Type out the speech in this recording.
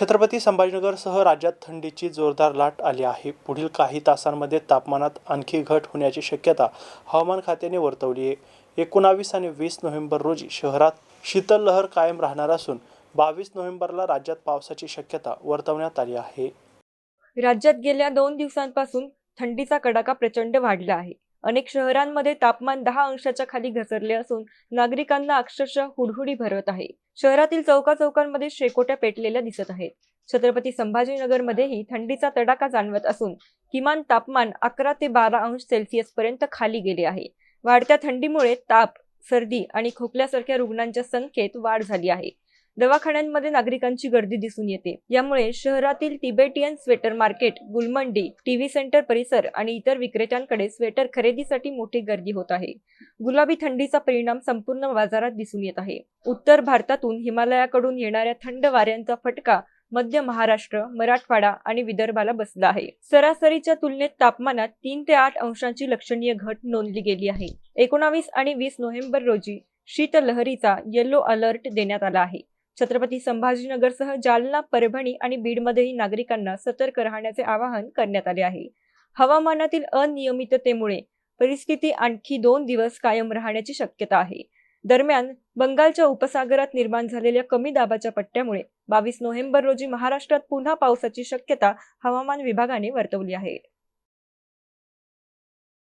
छत्रपती संभाजीनगरसह राज्यात थंडीची जोरदार लाट आली आहे. पुढील काही तासांमध्ये तापमानात आणखी घट होण्याची शक्यता हवामान खात्याने वर्तवली आहे. एकोणावीस आणि वीस नोव्हेंबर रोजी शहरात शीतल लहर कायम राहणार असून बावीस नोव्हेंबरला राज्यात पावसाची शक्यता वर्तवण्यात आली आहे. राज्यात गेल्या दोन दिवसांपासून थंडीचा कडाका प्रचंड वाढला आहे. अनेक शहरांमध्ये तापमान दहा अंशाच्या खाली घसरले असून नागरिकांना अक्षरशः हुडहुडी भरत आहे. शहरातील चौका चौकांमध्ये शेकोट्या पेटलेल्या दिसत आहेत. छत्रपती संभाजीनगरमध्येही थंडीचा तडाखा जाणवत असून किमान तापमान अकरा ते बारा अंश सेल्सिअस पर्यंत खाली गेले आहे. वाढत्या थंडीमुळे ताप सर्दी आणि खोकल्यासारख्या रुग्णांच्या संख्येत वाढ झाली आहे. दवाखान्यांमध्ये नागरिकांची गर्दी दिसून येते. यामुळे शहरातील Tibetan sweater market Gulmandi TV centre परिसर आणि इतर विक्रेत्यांकडे स्वेटर खरेदीसाठी मोठी गर्दी होत आहे. गुलाबी थंडीचा परिणाम संपूर्ण बाजारात दिसून येत आहे. उत्तर भारतातून हिमालयाकडून येणाऱ्या थंड वाऱ्यांचा फटका मध्य महाराष्ट्र मराठवाडा आणि विदर्भाला बसला आहे. सरासरीच्या तुलनेत तापमानात तीन ते आठ अंशांची लक्षणीय घट नोंदली गेली आहे. एकोणावीस आणि वीस नोव्हेंबर रोजी शीतलहरीचा येलो अलर्ट देण्यात आला आहे. छत्रपती संभाजीनगरसह जालना परभणी आणि बीडमध्येही नागरिकांना सतर्क राहण्याचे आवाहन करण्यात आले आहे. हवामानातील अनियमिततेमुळे परिस्थिती आणखी दोन दिवस कायम राहण्याची शक्यता आहे. दरम्यान बंगालच्या उपसागरात निर्माण झालेल्या कमी दाबाच्या पट्ट्यामुळे बावीस नोव्हेंबर रोजी महाराष्ट्रात पुन्हा पावसाची शक्यता हवामान विभागाने वर्तवली आहे.